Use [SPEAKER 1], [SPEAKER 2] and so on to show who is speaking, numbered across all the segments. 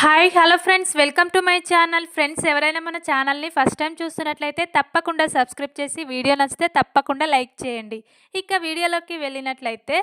[SPEAKER 1] Hi hello friends welcome to my channel friends ఎవరైనా మన ఛానల్ని ఫస్ట్ టైం చూస్తున్నట్లయితే తప్పకుండా సబ్స్క్రైబ్ చేసి వీడియో నచ్చితే తప్పకుండా లైక్ చేయండి. ఇక వీడియోలోకి వెళ్ళినట్లయితే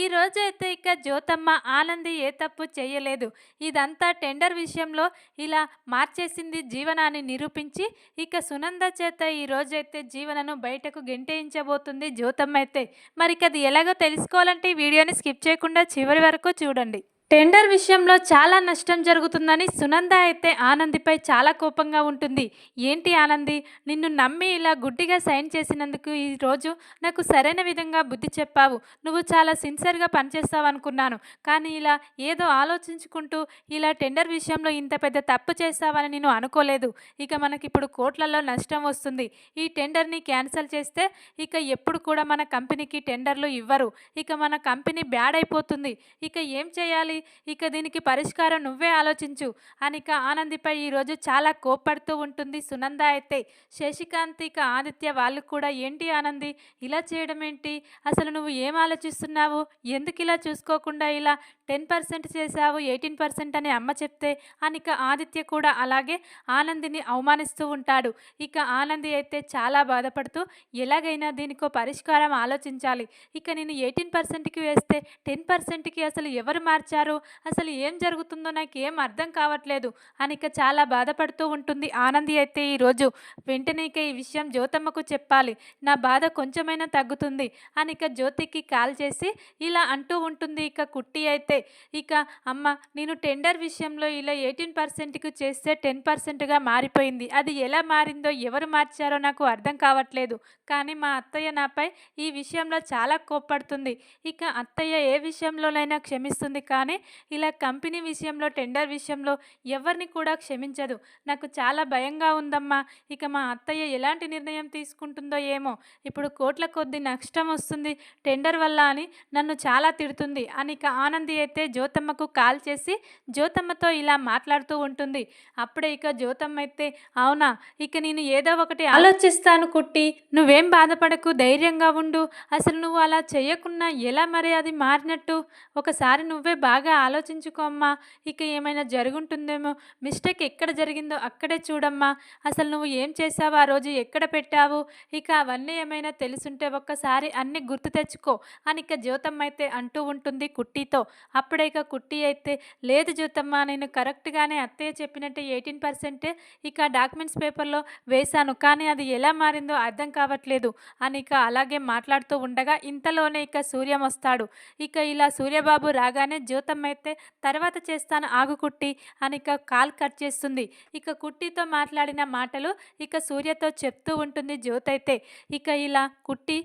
[SPEAKER 1] ఈ రోజు అయితే ఇక జ్యోతమ్మ ఆనంది ఏ తప్పు చేయలేదు. ఇదంతా టెండర్ విషయంలో ఇలా మార్చేసింది జీవనాన్ని నిరూపించి ఇక సునంద చేత ఈ రోజైతే జీవనను బయటకు గెంటేయించబోతుంది జ్యోతమ్మ అయితే. మరి ఇక అది ఎలాగో తెలుసుకోవాలంటే ఈ వీడియోని స్కిప్ చేయకుండా చివరి వరకు చూడండి. టెండర్ విషయంలో చాలా నష్టం జరుగుతుందని సునంద అయితే ఆనందిపై చాలా కోపంగా ఉంటుంది. ఏంటి ఆనంది? నిన్ను నమ్మి ఇలా గుడ్డిగా సైన్ చేసినందుకు ఈరోజు నాకు సరైన విధంగా బుద్ధి చెప్పావు. నువ్వు చాలా సిన్సియర్గా పనిచేస్తావు అనుకున్నాను. కానీ ఇలా ఏదో ఆలోచించుకుంటూ ఇలా టెండర్ విషయంలో ఇంత పెద్ద తప్పు చేస్తావని నేను అనుకోలేదు. ఇక మనకిప్పుడు కోట్లలో నష్టం వస్తుంది. ఈ టెండర్ని క్యాన్సిల్ చేస్తే ఇక ఎప్పుడు కూడా మన కంపెనీకి టెండర్లు ఇవ్వరు. ఇక మన కంపెనీ బ్యాడ్ అయిపోతుంది. ఇక ఏం చేయాలి? ఇక దీనికి పరిష్కారం నువ్వే ఆలోచించు. అని ఇక ఆనందిపై ఈరోజు చాలా కోప్పడుతూ ఉంటుంది సునంద అయితే. శశికాంత్ ఇక ఆదిత్య వాళ్ళు కూడా ఏంటి ఆనంది? ఇలా చేయడం ఏంటి? అసలు నువ్వు ఏం ఆలోచిస్తున్నావు? ఎందుకు ఇలా చూసుకోకుండా ఇలా టెన్ పర్సెంట్ చేశావు ఎయిటీన్ పర్సెంట్ అని అమ్మ చెప్తే? అని ఇక ఆదిత్య కూడా అలాగే ఆనందిని అవమానిస్తూ ఉంటాడు. ఇక ఆనంది అయితే చాలా బాధపడుతూ ఎలాగైనా దీనికో పరిష్కారం ఆలోచించాలి. ఇక నేను ఎయిటీన్ పర్సెంట్కి వేస్తే టెన్ పర్సెంట్కి అసలు ఎవరు మార్చారు? అసలు ఏం జరుగుతుందో నాకు ఏం అర్థం కావట్లేదు. అని ఇక చాలా బాధపడుతూ ఉంటుంది ఆనంది అయితే ఈరోజు వెంటనే ఇక ఈ విషయం జ్యోతమ్మకు చెప్పాలి. నా బాధ కొంచెమైనా తగ్గుతుంది అని ఇక జ్యోతికి కాల్ చేసి ఇలా అంటూ ఉంటుంది ఇక కుట్టి అయితే. ఇక అమ్మ నేను టెండర్ విషయంలో ఇలా ఎయిటీన్ పర్సెంట్కి చేస్తే టెన్ పర్సెంట్గా మారిపోయింది. అది ఎలా మారిందో ఎవరు మార్చారో నాకు అర్థం కావట్లేదు. కానీ మా అత్తయ్య నాపై ఈ విషయంలో చాలా కోప్పడుతుంది. ఇక అత్తయ్య ఏ విషయంలోనైనా క్షమిస్తుంది కానీ ఇలా కంపెనీ విషయంలో టెండర్ విషయంలో ఎవరిని కూడా క్షమించదు. నాకు చాలా భయంగా ఉందమ్మా. ఇక మా అత్తయ్య ఎలాంటి నిర్ణయం తీసుకుంటుందో ఏమో. ఇప్పుడు కోట్ల కొద్ది నష్టం వస్తుంది టెండర్ వల్ల అని నన్ను చాలా తిడుతుంది. అని ఇక ఆనంది అయితే జ్యోతమ్మకు కాల్ చేసి జ్యోతమ్మతో ఇలా మాట్లాడుతూ ఉంటుంది. అప్పుడే ఇక జ్యోతమ్మ అయితే అవునా ఇక నేను ఏదో ఒకటి ఆలోచిస్తాను కుట్టి. నువ్వేం బాధపడకు ధైర్యంగా ఉండు. అసలు నువ్వు అలా చేయకున్నా ఎలా మరి అది మారినట్టు? ఒకసారి నువ్వే బాగా ఆలోచించుకో అమ్మా. ఇక ఏమైనా జరుగుంటుందేమో. మిస్టేక్ ఎక్కడ జరిగిందో అక్కడే చూడమ్మా. అసలు నువ్వు ఏం చేసావు ఆ రోజు ఎక్కడ పెట్టావు? ఇక అవన్నీ ఏమైనా తెలుసుంటే ఒక్కసారి అన్ని గుర్తు తెచ్చుకో అని ఇక జ్యోతమ్మ అయితే అంటూ ఉంటుంది కుట్టితో. అప్పుడే ఇక కుట్టి అయితే లేదు జ్యోతమ్మ నేను కరెక్ట్గానే అత్తయ్య చెప్పినట్టే ఎయిటీన్ పర్సెంటే ఇక డాక్యుమెంట్స్ పేపర్లో వేశాను. కానీ అది ఎలా మారిందో అర్థం కావట్లేదు అని ఇక అలాగే మాట్లాడుతూ ఉండగా ఇంతలోనే ఇక సూర్యం వస్తాడు. ఇక ఇలా సూర్యబాబు రాగానే జ్యోతమ్మ అయితే తర్వాత చేస్తాను ఆగు కుట్టి అని ఇక కాల్ కట్ చేస్తుంది. ఇక కుట్టితో మాట్లాడిన మాటలు ఇక సూర్యతో చెప్తూ ఉంటుంది జ్యోతి అయితే. ఇక ఇలా కుట్టి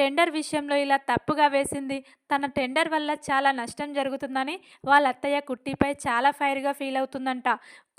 [SPEAKER 1] టెండర్ విషయంలో ఇలా తప్పుగా వేసింది. తన టెండర్ వల్ల చాలా నష్టం జరుగుతుందని వాళ్ళ అత్తయ్య కుట్టిపై చాలా ఫైర్గా ఫీల్ అవుతుందంట.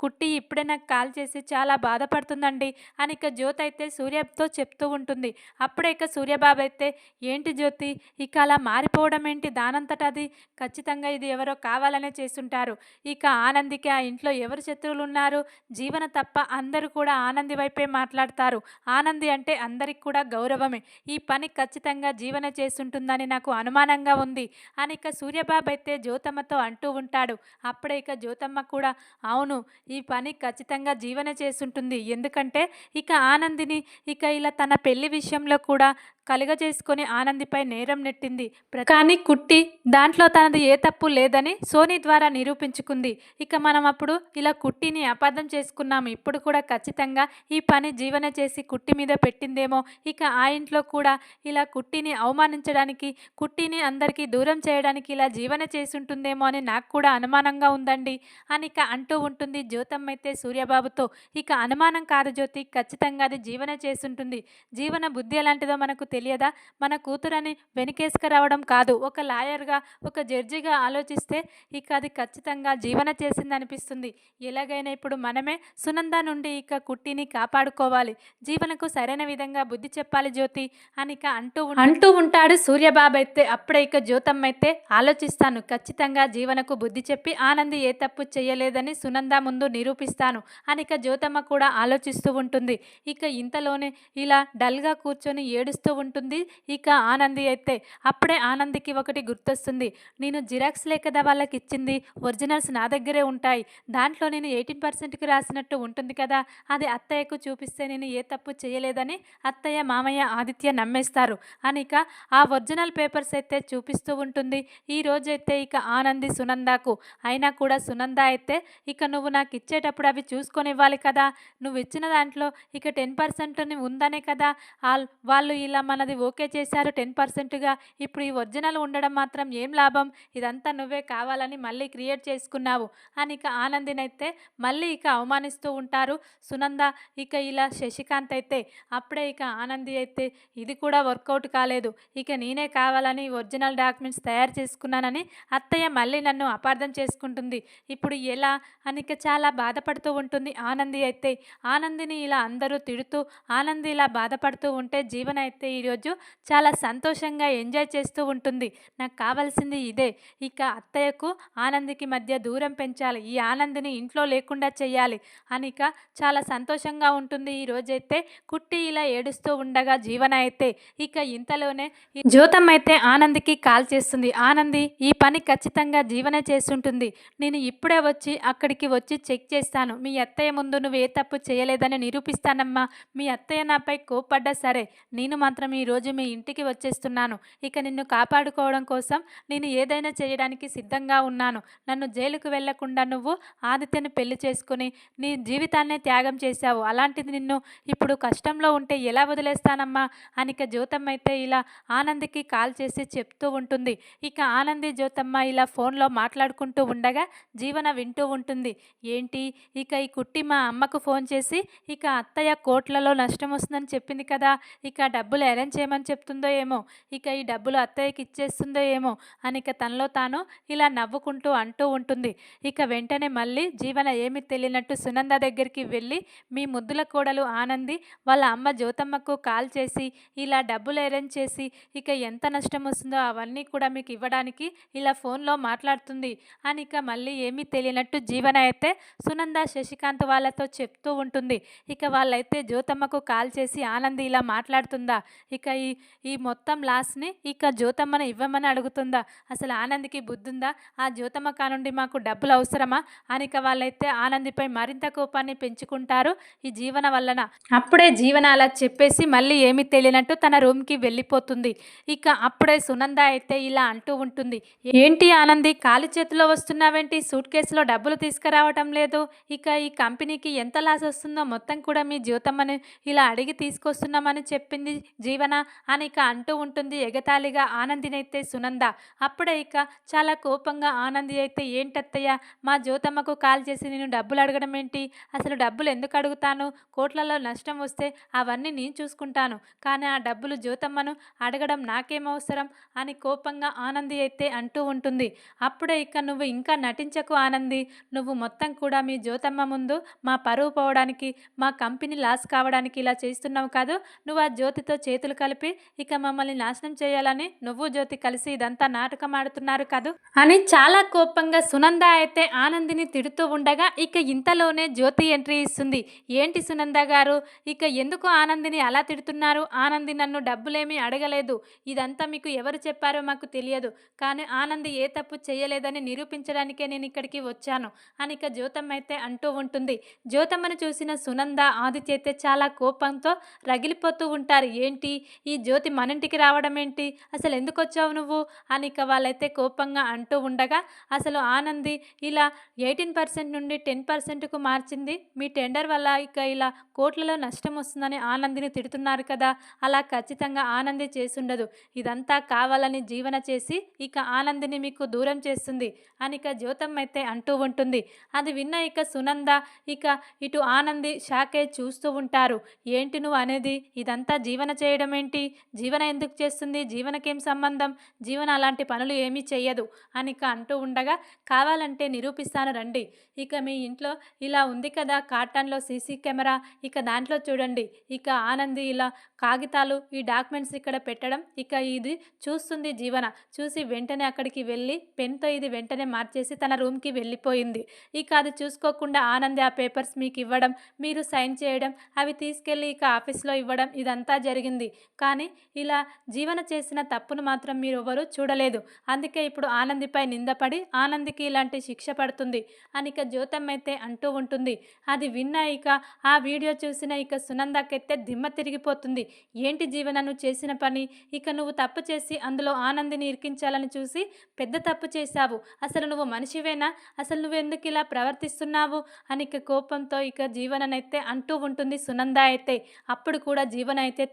[SPEAKER 1] కుట్టి ఇప్పుడే నాకు కాల్ చేసి చాలా బాధపడుతుందండి అని ఇక జ్యోతి అయితే సూర్యతో చెప్తూ ఉంటుంది. అప్పుడే ఇక సూర్యబాబు అయితే ఏంటి జ్యోతి? ఇక అలా మారిపోవడం ఏంటి? దానంతట అది ఖచ్చితంగా ఇది ఎవరో కావాలనే చేస్తుంటారు. ఇక ఆనందికి ఆ ఇంట్లో ఎవరు శత్రువులు ఉన్నారు? జీవన తప్ప అందరూ కూడా ఆనంది వైపే మాట్లాడతారు. ఆనంది అంటే అందరికి కూడా గౌరవమే. ఈ పని ఖచ్చితంగా జీవన చేస్తుంటుందని నాకు అనుమానంగా ఉంది అని ఇక సూర్యబాబు అయితే జ్యోతమ్మతో అంటూ ఉంటాడు. అప్పుడే ఇక జ్యోతమ్మ కూడా అవును ఈ పని ఖచ్చితంగా జీవన చేసుంటుంది ఎందుకంటే ఇక ఆనందిని ఇక ఇలా తన పెళ్ళి విషయంలో కూడా కలుగజేసుకొని ఆనందిపై నేరం నెట్టింది. కానీ కుట్టి దాంట్లో తనది ఏ తప్పు లేదని సోనీ ద్వారా నిరూపించుకుంది. ఇక మనం అప్పుడు ఇలా కుట్టిని అపార్థం చేసుకున్నాము ఇప్పుడు కూడా ఖచ్చితంగా ఈ పని జీవన చేసి కుట్టి మీద పెట్టిందేమో. ఇక ఆ ఇంట్లో కూడా ఇలా కుట్టిని అవమానించడానికి కుట్టిని అందరికీ దూరం చేయడానికి ఇలా జీవన చేసి ఉంటుందేమో అని నాకు కూడా అనుమానంగా ఉందండి అని ఇక అంటూ ఉంటుంది జ్యోతమ్మ అయితే సూర్యబాబుతో. ఇక అనుమానం కాదు జ్యోతి ఖచ్చితంగా అది జీవన చేసి ఉంటుంది జీవన బుద్ధి ఎలాంటిదో మనకు తెలియదా? మన కూతురని వెనుకేసుకురావడం కాదు. ఒక లాయర్గా ఒక జడ్జిగా ఆలోచిస్తే ఇక అది ఖచ్చితంగా జీవన చేసింది అనిపిస్తుంది ఎలాగైనా ఇప్పుడు మనమే సునంద నుండి ఇక కుట్టిని కాపాడుకోవాలి. జీవనకు సరైన విధంగా బుద్ధి చెప్పాలి జ్యోతి అని ఇక అంటూ అంటూ ఉంటాడు సూర్యబాబు అయితే. అప్పుడే ఇక జ్యోతమ్మ అయితే ఆలోచిస్తాను. ఖచ్చితంగా జీవనకు బుద్ధి చెప్పి ఆనంది ఏ తప్పు చేయలేదని సునంద ముందు నిరూపిస్తాను అని ఇక జ్యోతమ్మ కూడా ఆలోచిస్తూ ఉంటుంది. ఇక ఇంతలోనే ఇలా డల్గా కూర్చొని ఏడుస్తూ ఉంటుంది. ఇక ఆనంది అయితే అప్పుడే ఆనందికి ఒకటి గుర్తొస్తుంది. నేను జిరాక్స్లే కదా వాళ్ళకి ఇచ్చింది. ఒరిజినల్స్ నా దగ్గరే ఉంటాయి. దాంట్లో నేను ఎయిటీన్ పర్సెంట్కి రాసినట్టు ఉంటుంది కదా. అది అత్తయ్యకు చూపిస్తే నేను ఏ తప్పు చేయలేదని అత్తయ్య మామయ్య ఆదిత్య నమ్మేస్తారు. అని ఇక ఆ ఒరిజినల్ పేపర్స్ అయితే చూపిస్తూ ఉంటుంది. ఈ రోజైతే ఇక ఆనంది సునందాకు. అయినా కూడా సునంద అయితే ఇక నువ్వు నాకు ఇచ్చేటప్పుడు అవి చూసుకొని ఇవ్వాలి కదా. నువ్వు ఇచ్చిన దాంట్లో ఇక టెన్ పర్సెంట్ ఉందనే కదా. ఆల్- వాళ్ళు ఇలా మనది ఓకే చేశారు టెన్ పర్సెంట్గా ఇప్పుడు ఈ ఒరిజినల్ ఉండడం మాత్రం ఏం లాభం? ఇదంతా నువ్వే కావాలని మళ్ళీ క్రియేట్ చేసుకున్నావు అని ఇక ఆనందినైతే మళ్ళీ ఇక అవమానిస్తూ ఉంటారు. సునంద ఇక ఇలా శశికాంత్ అయితే అప్పుడే ఇక ఆనంది అయితే ఇది కూడా వర్కౌట్ కాలేదు. ఇక నేనే కావాలని ఒరిజినల్ డాక్యుమెంట్స్ తయారు చేసుకున్నానని అత్తయ్య మళ్ళీ నన్ను అపార్థం చేసుకుంటుంది. ఇప్పుడు ఎలా అని ఇక చాలా బాధపడుతూ ఉంటుంది ఆనంది అయితే. ఆనందిని ఇలా అందరూ తిడుతూ ఆనంది ఇలా బాధపడుతూ ఉంటే జీవన అయితే ఈరోజు చాలా సంతోషంగా ఎంజాయ్ చేస్తూ ఉంటుంది. నాకు కావాల్సింది ఇదే. ఇక అత్తయ్యకు ఆనందికి మధ్య దూరం పెంచాలి. ఈ ఆనందిని ఇంట్లో లేకుండా చేయాలి అనిక చాలా సంతోషంగా ఉంటుంది. ఈ రోజైతే కుట్టి ఇలా ఏడుస్తూ ఉండగా జీవన అయితే ఇక ఇంతలోనే ఈ జ్యోతమ్మ అయితే ఆనందికి కాల్ చేస్తుంది. ఆనంది ఈ పని ఖచ్చితంగా జీవనే చేస్తుంటుంది. నేను ఇప్పుడే వచ్చి అక్కడికి వచ్చి చెక్ చేస్తాను. మీ అత్తయ్య ముందు నువ్వు ఏ తప్పు చేయలేదని నిరూపిస్తానమ్మా. మీ అత్తయ్య నాపై కోప్పడ్డా సరే. నేను మాత్రం ఈరోజు మీ ఇంటికి వచ్చేస్తున్నాను. ఇక నిన్ను కాపాడుకోవడం కోసం నేను ఏదైనా చేయడానికి సిద్ధంగా ఉన్నాను. నన్ను జైలుకు వెళ్ళకుండా నువ్వు ఆదిత్యను పెళ్ళి చేసుకుని నీ జీవితాన్నే త్యాగం చేశావు. అలాంటిది నిన్ను ఇప్పుడు కష్టంలో ఉంటే ఎలా వదిలేస్తానమ్మా? అనిక జ్యోతమ్మ అయితే ఇలా ఆనందికి కాల్ చేసి చెప్తూ ఉంటుంది. ఇక ఆనంది జ్యోతమ్మ ఇలా ఫోన్లో మాట్లాడుకుంటూ ఉండగా జీవన వింటూ ఉంటుంది. ఏంటి? ఇక ఈ కుట్టి మా అమ్మకు ఫోన్ చేసి ఇక అత్తయ్య కోట్లలో నష్టం వస్తుందని చెప్పింది కదా? ఇక డబ్బులు అరేంజ్ చేయమని చెప్తుందో ఏమో ఇక ఈ డబ్బులు అత్తయ్యకి ఇచ్చేస్తుందో ఏమో అని ఇక తనలో తాను ఇలా నవ్వుకుంటూ అంటూ ఉంటుంది. ఇక వెంటనే మళ్ళీ జీవన ఏమి తెలియనట్టు సునంద దగ్గరికి వెళ్ళి మీ ముద్దుల కోడలు ఆనంది వాళ్ళ అమ్మ జ్యోతమ్మకు కాల్ చేసి ఇలా డబ్బులు అరేంజ్ చేసి ఇక ఎంత నష్టం వస్తుందో అవన్నీ కూడా మీకు ఇవ్వడానికి ఇలా ఫోన్లో మాట్లాడుతుంది అని ఇక మళ్ళీ ఏమీ తెలియనట్టు జీవన అయితే సునంద శశికాంత్ వాళ్ళతో చెప్తూ ఉంటుంది. ఇక వాళ్ళైతే జ్యోతమ్మకు కాల్ చేసి ఆనంది ఇలా మాట్లాడుతుందా? ఇక ఈ ఈ మొత్తం లాస్ని ఇక జ్యోతమ్మను ఇవ్వమని అడుగుతుందా? అసలు ఆనందికి బుద్ధుందా? ఆ జ్యోతమ్మ కానుండి మాకు డబ్బులు అవసరమా? అని ఇక వాళ్ళైతే ఆనందిపై మరింత కోపాన్ని పెంచుకుంటారు ఈ జీవన వలన అప్పుడే జీవన అలా చెప్పేసి మళ్ళీ ఏమీ తెలియనట్టు తన రూమ్కి వెళ్ళిపోతుంది. ఇక అప్పుడే సునంద అయితే ఇలా అంటూ ఉంటుంది. ఏంటి ఆనంది ఖాళీ చేతిలో వస్తున్నావేంటి? సూట్ కేసులో డబ్బులు తీసుకురావటం లేదు. ఇక ఈ కంపెనీకి ఎంత లాస్ వస్తుందో మొత్తం కూడా మీ జ్యోతమ్మని ఇలా అడిగి తీసుకొస్తున్నామని చెప్పింది జీవన అని ఇక అంటూ ఉంటుంది ఎగతాళిగా ఆనందినైతే సునంద. అప్పుడే ఇక చాలా కోపంగా ఆనంది అయితే ఏంటత్తయ్య? మా జ్యోతమ్మకు కాల్ చేసి నేను డబ్బులు అడగడం ఏంటి? అసలు డబ్బులు ఎందుకు అడుగుతాను? కోట్లలో నష్టం వస్తే అవన్నీ నేను చూసుకుంటాను. కానీ ఆ డబ్బులు జ్యోతమ్మను అడగడం నాకేం అవసరం? అని కోపంగా ఆనంది అయితే అంటూ ఉంటుంది. అప్పుడే ఇక నువ్వు ఇంకా నటించకు ఆనంది. నువ్వు మొత్తం కూడా మీ జ్యోతమ్మ ముందు మా పరువు పోవడానికి మా కంపెనీ లాస్ కావడానికి ఇలా చేస్తున్నావు కాదు. నువ్వు ఆ జ్యోతితో చేతులు కలిపి ఇక మమ్మల్ని నాశనం చేయాలని నువ్వు జ్యోతి కలిసి ఇదంతా నాటకం ఆడుతున్నారు కాదు? అని చాలా కోపంగా సునంద అయితే ఆనందిని తిడుతూ ఉండగా ఇక ఇంతలోనే జ్యోతి ఎంట్రీ ఇస్తుంది. ఏంటి సునంద గారు? ఇక ఎందుకు ఆనందిని అలా తిడుతున్నారు? ఆనంది నన్ను డబ్బులేమీ అడగలేదు. ఇదంతా మీకు ఎవరు చెప్పారో మాకు తెలియదు. కానీ ఆనంది ఏ తప్పు చేయలేదని నిరూపించడానికే నేను ఇక్కడికి వచ్చాను అని ఇక జ్యోతమ్మ అయితే అంటూ ఉంటుంది. జ్యోతమ్మను చూసిన సునంద ఆదిత్య అయితే చాలా కోపంతో రగిలిపోతూ ఉంటారు. ఏంటి? ఈ జ్యోతి మన ఇంటికి రావడం ఏంటి? అసలు ఎందుకు వచ్చావు నువ్వు? అని ఇక వాళ్ళైతే కోపంగా అంటూ ఉండగా అసలు ఆనంది ఇలా ఎయిటీన్ పర్సెంట్ నుండి టెన్ పర్సెంట్కు మార్చింది. మీ టెండర్ వల్ల ఇక ఇలా కోట్లలో నష్టం వస్తుందని ఆనందిని తిడుతున్నారు కదా? అలా ఖచ్చితంగా ఆనంది చేసుండదు. ఇదంతా కావాలని జీవన చేసి ఇక ఆనందిని మీకు దూరం చేస్తుంది అని ఇక జ్యోతమ్మ అయితే అంటూ ఉంటుంది. అది విన్న ఇక సునంద ఇక ఇటు ఆనంది షాకే చూస్తూ ఉంటారు. ఏంటి నువ్వు అనేది? ఇదంతా జీవన చేయడం ఏంటి జీవన ఎందుకు చేస్తుంది? జీవనకేం సంబంధం? జీవన అలాంటి పనులు ఏమీ చెయ్యదు అని అంటూ ఉండగా కావాలంటే నిరూపిస్తాను రండి. ఇక మీ ఇంట్లో ఇలా ఉంది కదా కాటన్లో సీసీ కెమెరా ఇక దాంట్లో చూడండి. ఇక ఆనంది ఇలా కాగితాలు ఈ డాక్యుమెంట్స్ ఇక్కడ పెట్టడం ఇక ఇది చూస్తుంది జీవన. చూసి వెంటనే అక్కడికి వెళ్ళి పెన్తో ఇది వెంటనే మార్చేసి తన రూమ్కి వెళ్ళిపోయింది. ఇక అది చూసుకోకుండా ఆనంది ఆ పేపర్స్ మీకు ఇవ్వడం మీరు సైన్ చేయడం అవి తీసుకెళ్ళి ఇక ఆఫీస్లో ఇవ్వడం ఇదంతా జరిగింది. కానీ ఇలా జీవన చేసిన తప్పును మాత్రం మీరు ఎవరు చూడలేదు. అందుకే ఇప్పుడు ఆనందిపై నిందపడి ఆనందికి ఇలాంటి శిక్ష పడుతుంది అని ఇక జ్యోతమ్మ అయితే అంటూ ఉంటుంది. అది విన్నా ఇక ఆ వీడియో చూసిన ఇక సునందకైతే దిమ్మ తిరిగిపోతుంది. ఏంటి జీవన నువ్వు చేసిన పని? ఇక నువ్వు తప్పు చేసి అందులో ఆనందిని ఇరికించాలని చూసి పెద్ద తప్పు చేశావు. అసలు నువ్వు మనిషివేనా? అసలు నువ్వు ఎందుకు ఇలా ప్రవర్తిస్తున్నావు? అని ఇక కోపంతో ఇక జీవననైతే అంటూ ఉంటుంది సునంద అయితే. అప్పుడు కూడా జీవన అయితే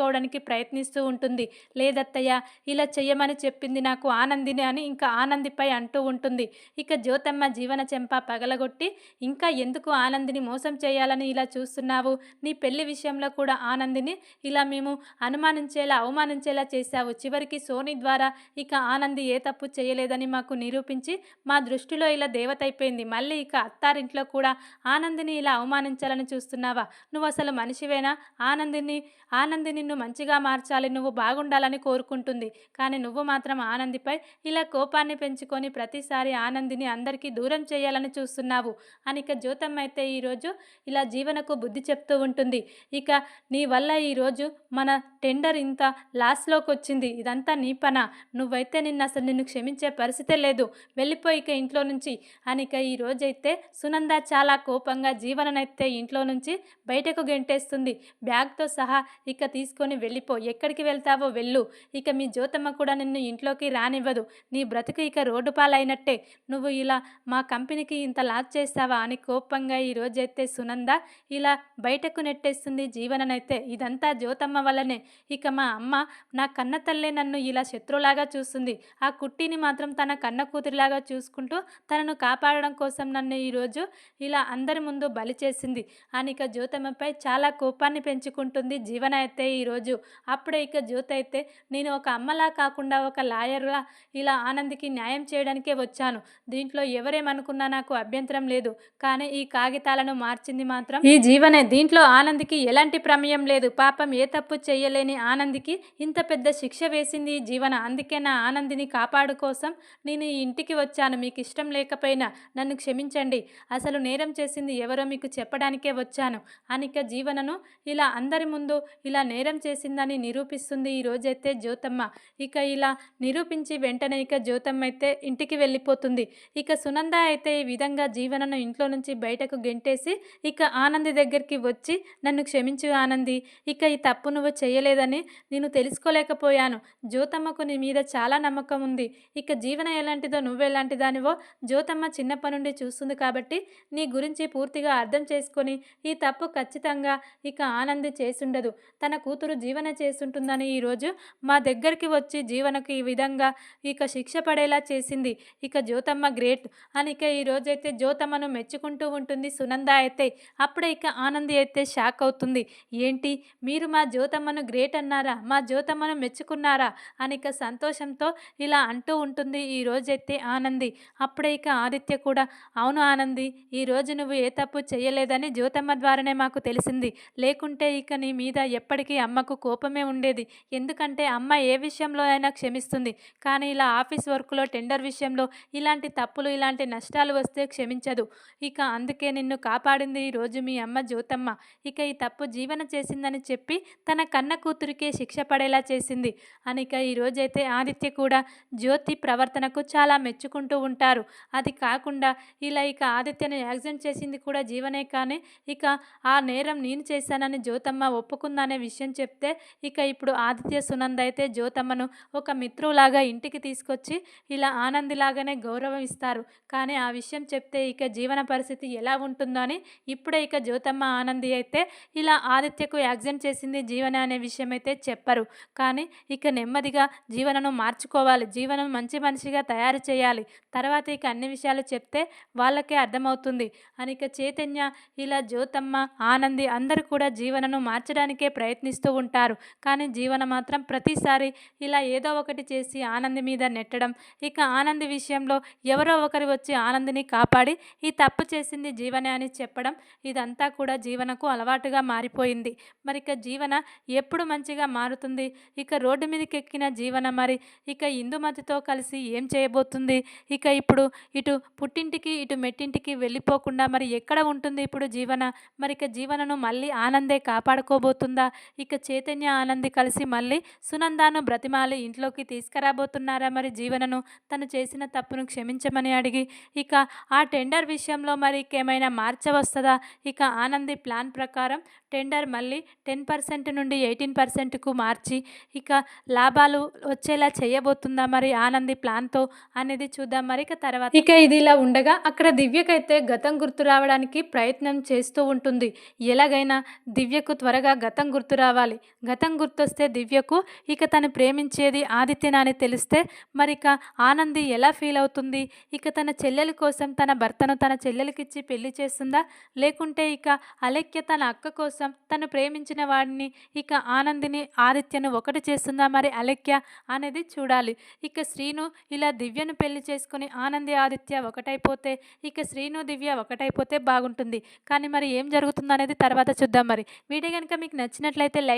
[SPEAKER 1] తప్పించుకోవడానికి ప్రయత్నిస్తూ ఉంటుంది. లేదత్తయ్య ఇలా చెయ్యమని చెప్పింది నాకు ఆనందిని అని ఇంకా ఆనందిపై అంటూ ఉంటుంది. ఇక జ్యోతమ్మ జీవన చెంప పగలగొట్టి ఇంకా ఎందుకు ఆనందిని మోసం చేయాలని ఇలా చూస్తున్నావు? నీ పెళ్ళి విషయంలో కూడా ఆనందిని ఇలా మేము అనుమానించేలా అవమానించేలా చేశావు. చివరికి సోని ద్వారా ఇక ఆనంది ఏ తప్పు చేయలేదని మాకు నిరూపించి మా దృష్టిలో ఇలా దేవత అయిపోయింది. మళ్ళీ ఇక అత్తారింట్లో కూడా ఆనందిని ఇలా అవమానించాలని చూస్తున్నావా? నువ్వు అసలు మనిషివేనా? ఆనందిని ఆనందిని నిన్ను మంచిగా మార్చాలి నువ్వు బాగుండాలని కోరుకుంటుంది. కానీ నువ్వు మాత్రం ఆనందిపై ఇలా కోపాన్ని పెంచుకొని ప్రతిసారి ఆనందిని అందరికీ దూరం చేయాలని చూస్తున్నావు. అని ఇక జ్యోతమ్మ అయితే ఈరోజు ఇలా జీవనకు బుద్ధి చెప్తూ ఉంటుంది. ఇక నీ వల్ల ఈరోజు మన టెండర్ ఇంత లాస్లోకి వచ్చింది. ఇదంతా నీ పన? నువ్వైతే నిన్ను అసలు నిన్ను క్షమించే పరిస్థితే లేదు. వెళ్ళిపోయి ఇక ఇంట్లో నుంచి. అని ఇక ఈ రోజైతే సునంద చాలా కోపంగా జీవననైతే ఇంట్లో నుంచి బయటకు గెంటేస్తుంది. బ్యాగ్తో సహా ఇక తీసుకు తీసుకొని వెళ్ళిపో. ఎక్కడికి వెళ్తావో వెళ్ళు. ఇక మీ జ్యోతమ్మ కూడా నిన్ను ఇంట్లోకి రానివ్వదు. నీ బ్రతుకు ఇక రోడ్డు పాలైనట్టే. నువ్వు ఇలా మా కంపెనీకి ఇంత లాస్ చేస్తావా అని కోపంగా ఈ రోజైతే సునంద ఇలా బయటకు నెట్టేస్తుంది జీవననైతే. ఇదంతా జ్యోతమ్మ వల్లనే. ఇక మా అమ్మ నా కన్న తల్లే నన్ను ఇలా శత్రులాగా చూస్తుంది. ఆ కుట్టిని మాత్రం తన కన్న కూతురిలాగా చూసుకుంటూ తనను కాపాడడం కోసం నన్ను ఈరోజు ఇలా అందరి ముందు బలి చేసింది. అని ఇక జ్యోతమ్మపై చాలా కోపాన్ని పెంచుకుంటుంది జీవన అయితే ఈరోజు అప్పుడే ఇక జ్యోతి అయితే నేను ఒక అమ్మలా కాకుండా ఒక లాయర్లా ఇలా ఆనందికి న్యాయం చేయడానికే వచ్చాను. దీంట్లో ఎవరేమనుకున్నా నాకు అభ్యంతరం లేదు. కానీ ఈ కాగితాలను మార్చింది మాత్రం ఈ జీవనే. దీంట్లో ఆనందికి ఎలాంటి ప్రమేయం లేదు. పాపం ఏ తప్పు చేయలేని ఆనందికి ఇంత పెద్ద శిక్ష వేసింది ఈ జీవన. అందుకే నా ఆనందిని కాపాడు కోసం నేను ఈ ఇంటికి వచ్చాను. మీకు ఇష్టం లేకపోయినా నన్ను క్షమించండి. అసలు నేరం చేసింది ఎవరో మీకు చెప్పడానికే వచ్చాను. అనిక జీవనను ఇలా అందరి ముందు ఇలా నేరం చేసిందని నిరూపిస్తుంది ఈ రోజైతే జ్యోతమ్మ. ఇక ఇలా నిరూపించి వెంటనే ఇక జ్యోతమ్మ అయితే ఇంటికి వెళ్ళిపోతుంది. ఇక సునంద అయితే ఈ విధంగా జీవనను ఇంట్లో నుంచి బయటకు గెంటేసి ఇక ఆనంది దగ్గరికి వచ్చి నన్ను క్షమించు ఆనంది ఇక ఈ తప్పు నువ్వు చేయలేదని నేను తెలుసుకోలేకపోయాను. జ్యోతమ్మకు నీ మీద చాలా నమ్మకం ఉంది. ఇక జీవన ఎలాంటిదో నువ్వెలాంటిదానివో జ్యోతమ్మ చిన్నప్పటి నుండి చూస్తుంది కాబట్టి నీ గురించి పూర్తిగా అర్థం చేసుకొని ఈ తప్పు ఖచ్చితంగా ఇక ఆనంది చేసుండదు తన కూతురు జీవన చేస్తుంటుందని ఈరోజు మా దగ్గరికి వచ్చి జీవనకు ఈ విధంగా ఇక శిక్ష పడేలా చేసింది. ఇక జ్యోతమ్మ గ్రేట్ అని ఇక ఈ రోజైతే జ్యోతమ్మను మెచ్చుకుంటూ ఉంటుంది. సునంద అయితే అప్పుడే ఇక ఆనంది అయితే షాక్ అవుతుంది. ఏంటి? మీరు మా జ్యోతమ్మను గ్రేట్ అన్నారా? మా జ్యోతమ్మను మెచ్చుకున్నారా? అని ఇక సంతోషంతో ఇలా అంటూ ఉంటుంది ఈ రోజైతే ఆనంది. అప్పుడే ఇక ఆదిత్య కూడా అవును ఆనంది ఈ రోజు నువ్వు ఏ తప్పు చేయలేదని జ్యోతమ్మ ద్వారానే మాకు తెలిసింది. లేకుంటే ఇక నీ మీద ఎప్పటికీ అమ్మకు కోపమే ఉండేది. ఎందుకంటే అమ్మ ఏ విషయంలో అయినా క్షమిస్తుంది. కానీ ఇలా ఆఫీస్ వర్క్లో టెండర్ విషయంలో ఇలాంటి తప్పులు ఇలాంటి నష్టాలు వస్తే క్షమించదు. ఇక అందుకే నిన్ను కాపాడింది ఈ రోజు మీ అమ్మ జ్యోతమ్మ. ఇక ఈ తప్పు జీవన చేసిందని చెప్పి తన కన్న కూతురికే శిక్ష పడేలా చేసింది. అనిక ఈ రోజైతే ఆదిత్య కూడా జ్యోతి ప్రవర్తనకు చాలా మెచ్చుకుంటూ ఉంటారు. అది కాకుండా ఇలా ఇక ఆదిత్యను యాక్సిడెంట్ చేసింది కూడా జీవనే కానీ ఇక ఆ నేరం నేను చేశానని జ్యోతమ్మ ఒప్పుకుందనే విషయం చెప్తే చెప్తే ఇక ఇప్పుడు ఆదిత్య సునంద్ అయితే జ్యోతమ్మను ఒక మిత్రులాగా ఇంటికి తీసుకొచ్చి ఇలా ఆనందిలాగానే గౌరవం ఇస్తారు కానీ ఆ విషయం చెప్తే ఇక జీవన పరిస్థితి ఎలా ఉంటుందో అని ఇప్పుడే ఇక జ్యోతమ్మ ఆనంది అయితే ఇలా ఆదిత్యకు యాక్సిడెంట్ చేసింది జీవన అనే విషయం అయితే చెప్పరు. కానీ ఇక నెమ్మదిగా జీవనను మార్చుకోవాలి. జీవనం మంచి మనిషిగా తయారు చేయాలి. తర్వాత ఇక అన్ని విషయాలు చెప్తే వాళ్ళకే అర్థమవుతుంది. అని ఇక చైతన్య ఇలా జ్యోతమ్మ ఆనంది అందరూ కూడా జీవనను మార్చడానికే ప్రయత్నిస్తూ ఉంటారు. కానీ జీవన మాత్రం ప్రతిసారి ఇలా ఏదో ఒకటి చేసి ఆనంది మీద నెట్టడం ఇక ఆనంది విషయంలో ఎవరో ఒకరు వచ్చి ఆనందిని కాపాడి ఈ తప్పు చేసింది జీవనే అని చెప్పడం ఇదంతా కూడా జీవనకు అలవాటుగా మారిపోయింది. మరి ఇక జీవన ఎప్పుడు మంచిగా మారుతుంది? ఇక రోడ్డు మీదకి ఎక్కిన జీవన మరి ఇక ఇందుమతితో కలిసి ఏం చేయబోతుంది? ఇక ఇప్పుడు ఇటు పుట్టింటికి ఇటు మెట్టింటికి వెళ్ళిపోకుండా మరి ఎక్కడ ఉంటుంది ఇప్పుడు జీవన? మరి ఇక జీవనను మళ్ళీ ఆనందే కాపాడుకోబోతుందా? ఇక చైతన్య ఆనంది కలిసి మళ్ళీ సునందాను బ్రతిమాలి ఇంట్లోకి తీసుకురాబోతున్నారా? మరి జీవనను తను చేసిన తప్పును క్షమించమని అడిగి ఇక ఆ టెండర్ విషయంలో మరి ఇంకేమైనా మార్చవస్తుందా ఇక ఆనంది ప్లాన్ ప్రకారం టెండర్ మళ్ళీ టెన్ పర్సెంట్ నుండి ఎయిటీన్ పర్సెంట్కు మార్చి ఇక లాభాలు వచ్చేలా చేయబోతుందా మరి ఆనంది ప్లాన్తో అనేది చూద్దాం. మరి ఇక తర్వాత ఇక ఇది ఇలా ఉండగా అక్కడ దివ్యకైతే గతం గుర్తు రావడానికి ప్రయత్నం చేస్తూ ఉంటుంది. ఎలాగైనా దివ్యకు త్వరగా గతం గుర్తు రావాలి. గతం గుర్తొస్తే దివ్యకు ఇక తను ప్రేమించేది ఆదిత్యనని తెలిస్తే మరి ఇక ఆనంది ఎలా ఫీల్ అవుతుంది? ఇక తన చెల్లెల కోసం తన భర్తను తన చెల్లెలకిచ్చి పెళ్ళి చేస్తుందా? లేకుంటే ఇక అలెక్య తన అక్క కోసం తను ప్రేమించిన వాడిని ఇక ఆనందిని ఆదిత్యను ఒకటి చేస్తుందా మరి అలెక్య అనేది చూడాలి. ఇక శ్రీను ఇలా దివ్యను పెళ్ళి చేసుకుని ఆనంది ఆదిత్య ఒకటైపోతే ఇక శ్రీను దివ్య ఒకటైపోతే బాగుంటుంది. కానీ మరి ఏం జరుగుతుందో అనేది తర్వాత చూద్దాం మరి. వీడియో కనుక మీకు నచ్చినట్లయితే లైక్